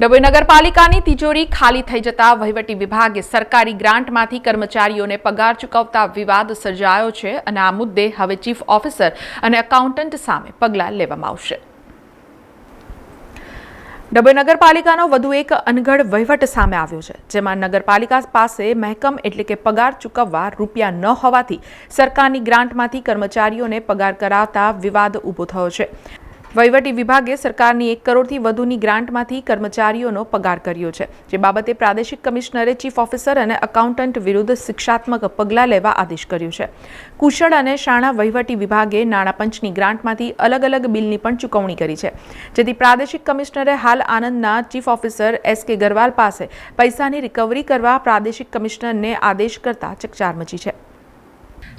ડભોઈ નગરપાલિકાની તિજોરી ખાલી થઈ જતા વહીવટી વિભાગે સરકારી ગ્રાન્ટમાંથી કર્મચારીઓને પગાર ચૂકવતા વિવાદ સર્જાયો છે અને આ મુદ્દે હવે ચીફ ઓફિસર અને એકાઉન્ટન્ટ સામે પગલાં લેવામાં આવશે. ડભોઈ નગરપાલિકાનો વધુ એક અનગઢ વહીવટ સામે આવ્યો છે, જેમાં નગરપાલિકા પાસે મહેકમ એટલે કે પગાર ચૂકવવા રૂપિયા ન હોવાથી સરકારની ગ્રાન્ટમાંથી કર્મચારીઓને પગાર કરાવતા વિવાદ ઊભો થયો છે. વહીવટી વિભાગે સરકારની એક કરોડથી વધુની ગ્રાન્ટમાંથી કર્મચારીઓનો પગાર કર્યો છે. જે બાબતે પ્રાદેશિક કમિશનરે ચીફ ઓફિસર અને એકાઉન્ટન્ટ વિરુદ્ધ શિક્ષાત્મક પગલાં લેવા આદેશ કર્યો છે. કુશળ અને શાણા વહીવટી વિભાગે નાણાં પંચની ગ્રાન્ટમાંથી અલગ અલગ બિલની પણ ચૂકવણી કરી છે. જેથી પ્રાદેશિક કમિશનરે હાલ આનંદના ચીફ ઓફિસર એસ કે ગરવાલ પાસે પૈસાની રિકવરી કરવા પ્રાદેશિક કમિશનરને આદેશ કરતા ચકચાર મચી છે.